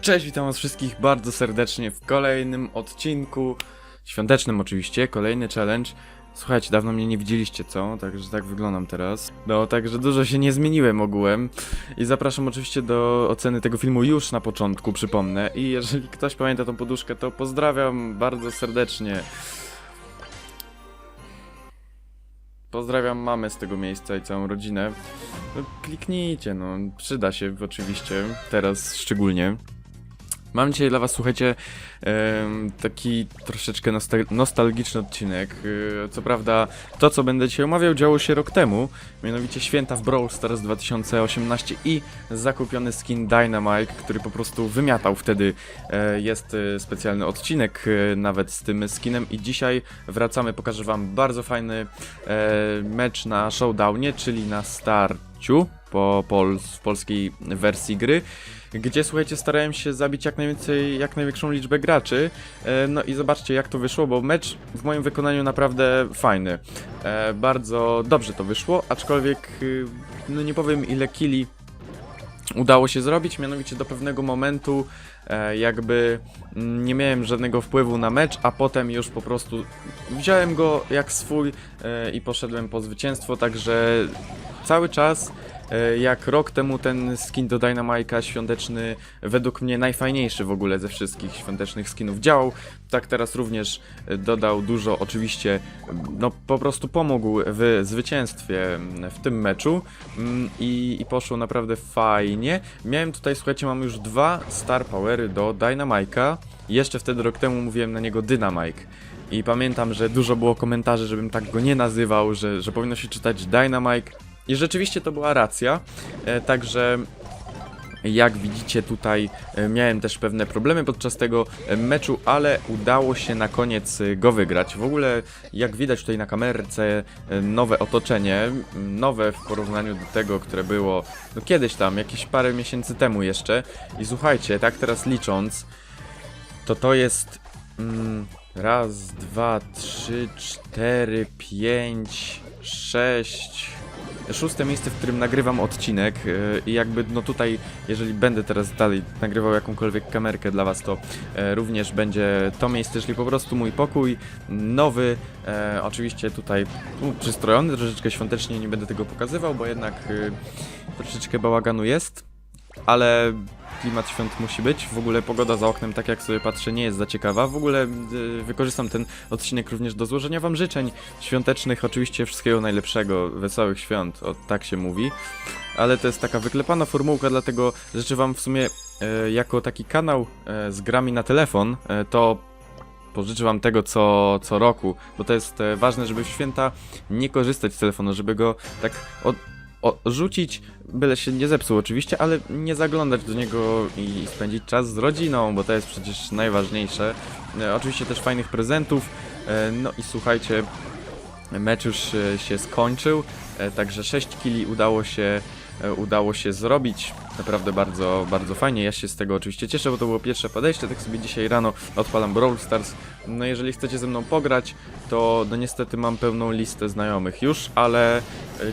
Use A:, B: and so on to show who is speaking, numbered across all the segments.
A: Cześć, witam was wszystkich bardzo serdecznie w kolejnym odcinku, świątecznym oczywiście, kolejny challenge. Słuchajcie, dawno mnie nie widzieliście, co? Także tak wyglądam teraz. No, także dużo się nie zmieniłem ogółem. I zapraszam oczywiście do oceny tego filmu już na początku, przypomnę. I jeżeli ktoś pamięta tą poduszkę, to pozdrawiam bardzo serdecznie. Pozdrawiam mamę z tego miejsca i całą rodzinę. No, kliknijcie, no, przyda się oczywiście, teraz szczególnie. Mam dzisiaj dla was, słuchajcie, taki troszeczkę nostal nostalgiczny odcinek. Y, Co prawda, to co będę dzisiaj omawiał działo się rok temu, mianowicie święta w Brawl Stars 2018 i zakupiony skin Dynamite, który po prostu wymiatał wtedy. E, Jest e, specjalny odcinek e, nawet z tym skinem i dzisiaj wracamy, pokażę wam bardzo fajny e, mecz na showdownie, czyli na starciu po pol w polskiej wersji gry gdzie słuchajcie, starałem się zabić jak najwięcej, jak największą liczbę graczy. E, no i zobaczcie jak to wyszło, bo mecz w moim wykonaniu naprawdę fajny. E, bardzo dobrze to wyszło, aczkolwiek y, no nie powiem ile killi udało się zrobić, mianowicie do pewnego momentu e, jakby mm, nie miałem żadnego wpływu na mecz, a potem już po prostu wziąłem go jak swój i poszedłem po zwycięstwo, także cały czas jak rok temu ten skin do Dynamite'a świąteczny, według mnie najfajniejszy w ogóle ze wszystkich świątecznych skinów działał. Tak teraz również e, dodał dużo, oczywiście, no po prostu pomógł w zwycięstwie mm, w tym meczu mm, i, i poszło naprawdę fajnie. Miałem tutaj, słuchajcie, mam już dwa Star Powery do Dynamite'a. Jeszcze wtedy rok temu mówiłem na niego Dynamite. I pamiętam, że dużo było komentarzy, żebym tak go nie nazywał, że, że powinno się czytać Dynamite. I rzeczywiście to była racja. E, także jak widzicie tutaj e, miałem też pewne problemy podczas tego e, meczu, ale udało się na koniec go wygrać. W ogóle jak widać tutaj na kamerce nowe otoczenie, nowe w porównaniu do tego, które było no kiedyś tam, jakieś parę miesięcy temu jeszcze. I słuchajcie, tak teraz licząc, to to jest mm, raz, dwa, trzy, cztery, pięć, sześć, szóste miejsce, w którym nagrywam odcinek yy, i jakby no tutaj, jeżeli będę teraz dalej nagrywał jakąkolwiek kamerkę dla was, to e, również będzie to miejsce, czyli po prostu mój pokój, nowy, e, oczywiście tutaj u, przystrojony troszeczkę świątecznie, nie będę tego pokazywał, bo jednak y, troszeczkę bałaganu jest, ale klimat świąt musi być. W ogóle pogoda za oknem, tak jak sobie patrzę, nie jest za ciekawa. W ogóle y, wykorzystam ten odcinek również do złożenia wam życzeń świątecznych. Oczywiście wszystkiego najlepszego, wesołych świąt, o tak się mówi. Ale to jest taka wyklepana formułka, dlatego życzę wam w sumie e, jako taki kanał e, z grami na telefon, e, to pożyczę wam tego co, co roku, bo to jest e, ważne, żeby w święta nie korzystać z telefonu, żeby go tak od, rzucić, byle się nie zepsuł oczywiście, ale nie zaglądać do niego i spędzić czas z rodziną, bo to jest przecież najważniejsze. E, oczywiście też fajnych prezentów, e, no i słuchajcie, mecz już e, się skończył, także 6 kili udało się, udało się zrobić. Naprawdę bardzo, bardzo fajnie. Ja się z tego oczywiście cieszę, bo to było pierwsze podejście. Tak sobie dzisiaj rano odpalam Brawl Stars. No jeżeli chcecie ze mną pograć, to no niestety mam pełną listę znajomych już, ale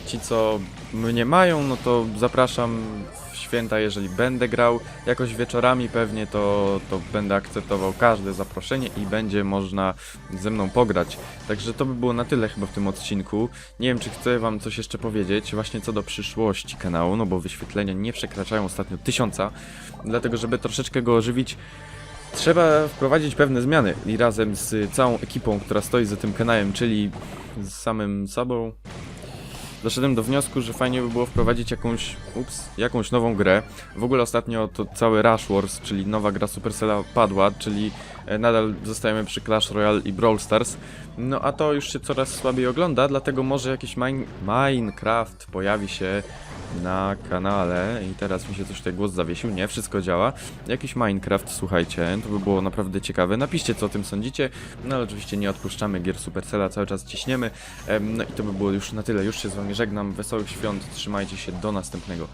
A: ci co mnie mają, no to zapraszam w święta, jeżeli będę grał jakoś wieczorami pewnie, to, to będę akceptował każde zaproszenie i będzie można ze mną pograć. Także to by było na tyle chyba w tym odcinku. Nie wiem, czy chcę wam coś jeszcze powiedzieć właśnie co do przyszłości kanału, no bo wyświetlenia nie przekraczają ostatnio tysiąca, dlatego żeby troszeczkę go ożywić, Trzeba wprowadzić pewne zmiany i razem z całą ekipą, która stoi za tym kanałem, czyli z samym sobą, doszedłem do wniosku, że fajnie by było wprowadzić jakąś, ups, jakąś nową grę. W ogóle ostatnio to cały Rush Wars, czyli nowa gra Supercella padła, czyli e, nadal zostajemy przy Clash Royale i Brawl Stars. No a to już się coraz słabiej ogląda, dlatego może jakiś mine Minecraft pojawi się na kanale i teraz mi się coś tutaj głos zawiesił, nie, wszystko działa. Jakiś Minecraft, słuchajcie, to by było naprawdę ciekawe. Napiszcie co o tym sądzicie, no ale oczywiście nie odpuszczamy gier Supercella, cały czas ciśniemy. Em, no i to by było już na tyle, już się z wami żegnam, wesołych świąt, trzymajcie się, do następnego.